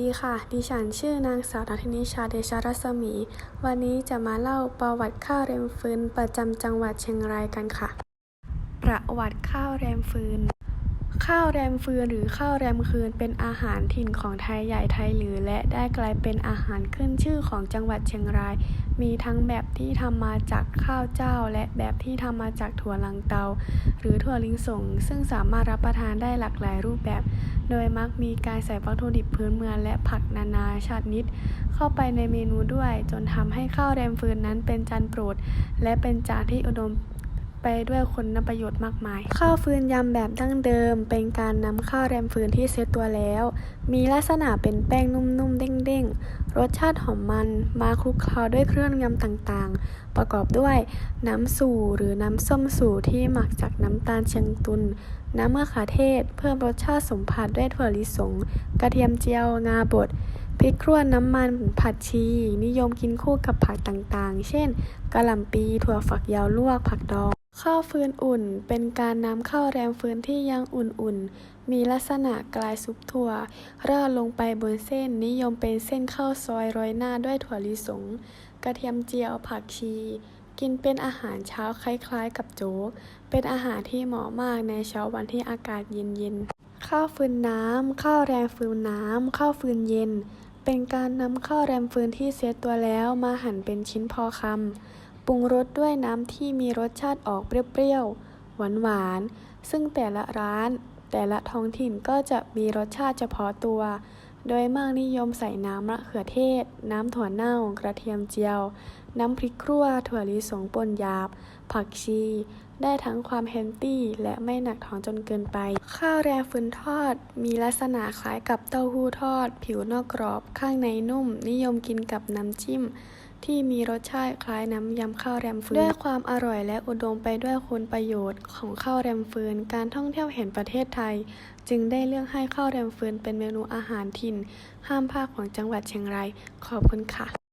ดีค่ะ ดิฉันชื่อนางสาวนัทนิชาเดชรัศมี วันนี้จะมาเล่าประวัติข้าวแรมฟืนประจำจังหวัดเชียงรายกันค่ะ ประวัติข้าวแรมฟืน ข้าวแรมฟืนหรือข้าวแรมคืนเป็นอาหารถิ่นของไทยใหญ่ไทยหรือและได้กลายเป็นอาหารขึ้นชื่อของจังหวัดเชียงราย มีทั้งแบบที่ทำมาจากข้าวเจ้า และแบบที่ทำมาจากถั่วลังเตา หรือถั่วลิงสงซึ่งสามารถรับประทานได้หลากหลายรูปแบบ โดยมักมีการใส่วัตถุดิบพื้นเมืองและผักนานาชาตินิด เข้าไปในเมนูด้วย จนทำให้ข้าวแรมฟืนนั้นเป็นจานโปรด และเป็นจานที่อุดม ไปด้วยคุณประโยชน์มากมาย ข้าวฟืนยำแบบดั้งเดิม เป็นการนำข้าวแรมฟืนที่เซตตัวแล้ว มีลักษณะเป็นแป้งนุ่มๆ เด้งๆ รสชาติหอมมันมาคลุกเคล้าด้วยเครื่องยำต่างๆ ประกอบด้วยน้ำสู่หรือน้ำส้มสู่ที่หมักจากน้ำตาลเชียงตุน น้ำมะขือเทศ เพิ่มรสชาติสมผัสด้วยถั่วลิสง กระเทียมเจียว งาบดพริกครวนน้ำมันผัดชี นิยมกินคู่กับผักต่างๆ เช่นกะหล่ำปี ถั่วฝักยาวลวก ผักดอง ข้าวฟืนอุ่น เป็นการนำข้าวแรมฟืนที่ยังอุ่นๆ มีลักษณะกลายซุปถั่ว ราดลงไปบนเส้นนิยมเป็นเส้นข้าวซอยโรยหน้าด้วยถั่วลิสง กระเทียมเจียวผักชี กินเป็นอาหารเช้าคล้ายๆ กับโจ๊ก เป็นอาหารที่เหมาะมากในเช้าวันที่อากาศเย็นๆ ข้าวฟืนน้ำ ข้าวแรมฟืนน้ำ ข้าวฟืนเย็น เป็นการนำข้าวแรมฟืนที่เซตตัวแล้วมาหั่นเป็นชิ้นพอคำ ปรุงรสด้วยน้ำที่มีรสชาติออกเปรี้ยวๆ หวานๆ ซึ่งแต่ละร้าน แต่ละท้องถิ่นก็จะมีรสชาติเฉพาะตัว โดยมากนิยมใส่น้ำมะเขือเทศ น้ำถั่วเน่า กระเทียมเจียว น้ำพริกครัวถั่วลิสงป่นหยาบ ผักชี ได้ทั้งความเฮลตี้และไม่หนักท้องจนเกินไป ข้าวแรฟืนทอด มีลักษณะคล้ายกับเต้าหู้ทอด ผิวนอกกรอบ ข้างในนุ่ม นิยมกินกับน้ำจิ้ม ที่มีรสชาติคล้ายน้ำยำข้าวแรมฟืนด้วยความอร่อยและอุดมไปด้วยคุณประโยชน์ของข้าวแรมฟืน การท่องเที่ยวแห่งประเทศไทย จึงได้เลือกให้ข้าวแรมฟืนเป็นเมนูอาหารถิ่น ห้ามพลาดของจังหวัดเชียงรายขอบคุณค่ะ